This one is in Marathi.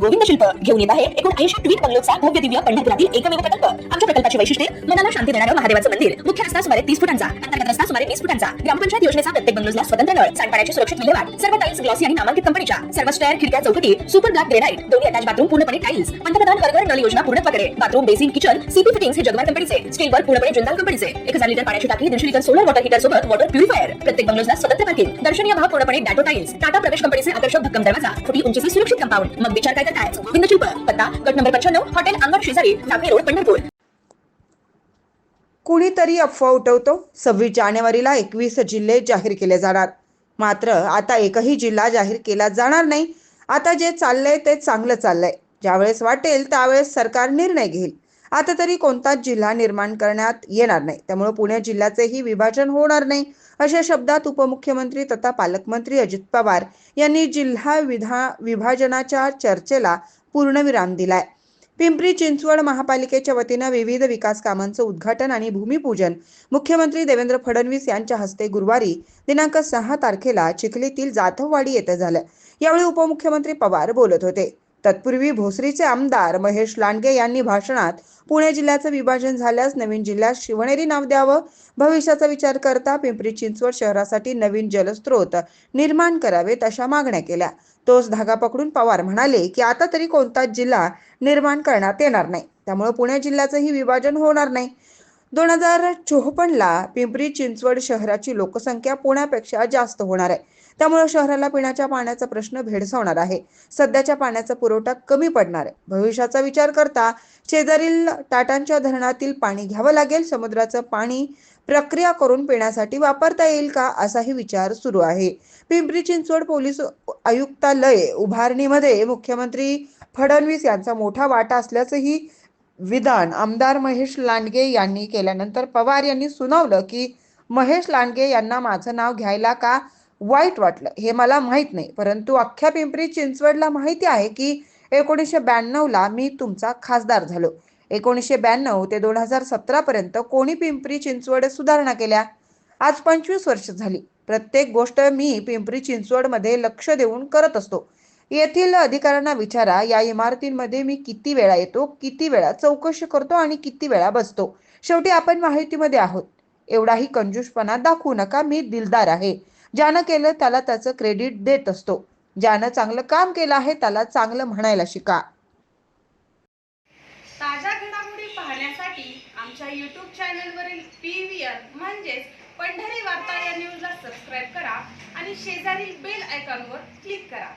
गोविंद शिल्प घेऊन येत आहे एकूण ऐंशी ट्वीट बंगलोचा भव्य दिव्य पंढरपुरातील एकमेव प्रकल्प. आमच्या प्रकल्पाची वैशिष्ट्ये मनाला शांती देणारं महादेवाचं मंदिर. मुख्य रस्ता सुमारे तीस फुटांचा अंतर्गत रस्ता सुमारे वीस फुटांचा. ग्रामपंचायत योजनेचा प्रत्येक बंगलोजला स्वतंत्र नळ. सांडपाण्याची सुरक्षित विल्हेवाट सर्व टाईल्स ग्लॉसी आणि नामांकित कंपनीच्या सर्व स्टेअर खिडक्या चौकटी सुपर ब्लॅक ग्रेनाइट दोन्ही अटॅच बाथरूम पूर्णपणे टाईल्स पंतप्रधान हरघर नळ योजना पूर्णत्वाकडे bathroom basin kitchen CP fittings हे जगवार कंपनीचे. स्टील वर्क पूर्णपणे जिंदाल कंपनीचे. एक हजार लिटर पाण्याची टाकी दीडशे लिटर सोलर वॉटर हीटर सोबत वॉटर प्युरिफायर प्रत्येक बंगलोजला स्वतंत्र पार्किंग दर्शनीय भाग पूर्णपणे डॅटो टाईल्स टाटा प्रवेश कंपनीचे आकर्षक भक्कम दरवाजा. खोटी उंचीचे सुरक्षित कंपाऊंड मग विचार काय करत आहे शिल्प पत्ता गट नंबर पंच्याण्णव हॉटेल अंगण शेजारी टाकळी रोड पंढरपूर कुणीतरी अफवा उठवतो. सव्वीस जानेवारीला एकवीस जिल्हे जाहीर केले जाणार. मात्र आता एकही जिल्हा जाहीर केला जाणार नाही. आता जे चाललंय ते चांगलं चाललंय. ज्यावेळेस वाटेल त्यावेळेस सरकार निर्णय घेईल. आता तरी कोणताच जिल्हा निर्माण करण्यात येणार नाही. त्यामुळे पुणे जिल्ह्याचेही विभाजन होणार नाही अशा शब्दात उपमुख्यमंत्री तथा पालकमंत्री अजित पवार यांनी जिल्हा विधा विभाजनाच्या चर्चेला पूर्णविराम दिलाय. पिंपरी चिंचवड महापालिकेच्या वतीनं विविध विकास कामांचं उद्घाटन आणि भूमिपूजन मुख्यमंत्री देवेंद्र फडणवीस यांच्या हस्ते गुरुवारी दिनांक सहा तारखेला चिखलीतील जाधववाडी येथे झालं. यावेळी उपमुख्यमंत्री पवार बोलत होते. तत्पूर्वी भोसरीचे आमदार महेश लांडगे यांनी भाषणात पुणे जिल्ह्याचं विभाजन झाल्यास नवीन जिल्ह्यात शिवनेरी नाव द्यावं भविष्याचा विचार करता पिंपरी चिंचवड शहरासाठी नवीन जलस्रोत निर्माण करावेत अशा मागण्या केल्या. तोच धागा पकडून पवार म्हणाले की आता तरी कोणताच जिल्हा निर्माण करण्यात येणार नाही. त्यामुळे पुणे जिल्ह्याचंही विभाजन होणार नाही. दोन हजार चोपन्नला पिंपरी चिंचवड शहराची लोकसंख्या पुण्यापेक्षा जास्त होणार आहे. त्यामुळे शहराला पिण्याच्या पाण्याचा प्रश्न भेडसावणार आहे. सध्याच्या पाण्याचा पुरवठा कमी पडणार आहे. भविष्याचा विचार करता शेजारील टाटांच्या धरणातील पाणी घ्यावं लागेल. समुद्राचं पाणी प्रक्रिया करून पिण्यासाठी वापरता येईल का असाही विचार सुरू आहे. पिंपरी चिंचवड पोलीस आयुक्तालय उभारणीमध्ये मुख्यमंत्री फडणवीस यांचा मोठा वाटा असल्याचंही विधान आमदार महेश लांडगे यांनी केल्यानंतर पवार यांनी सुनावलं की महेश लांडगे यांना माझं नाव घ्यायला का वाईट वाटलं? हे मला माहीत नाही. परंतु अख्ख्या पिंपरी चिंचवडला माहिती आहे की एकोणीसशे ब्याण्णवला मी तुमचा खासदार झालो. एकोणीसशे ब्याण्णव ते दोन हजार सतरापर्यंत कोणी पिंपरी चिंचवड सुधारणा केल्या? आज पंचवीस वर्ष झाली. प्रत्येक गोष्ट मी पिंपरी चिंचवडमध्ये लक्ष देऊन करत असतो. येथील अधिकाऱ्यांना विचारा या इमारतींमध्ये मी किती वेळा येतो किती वेळा चौकशी करतो आणि किती वेळा बसतो. शेवटी आपण माहितीमध्ये आहोत. एवढाही कंजूसपणा दाखवू नका मी दिलदार आहे. ज्यानं केलं त्याला त्याचं क्रेडिट देत असतो. ज्यानं चांगलं काम केलं आहे त्याला चांगलं म्हणायला शिका. ताज्या घडामोडी पाहण्यासाठी आमच्या यूट्यूब चॅनलवरील पी व्ही आर म्हणजेच पंढरी वार्ता या न्यूजला सबस्क्राईब करा आणि शेजारील बेल आयकॉनवर क्लिक करा.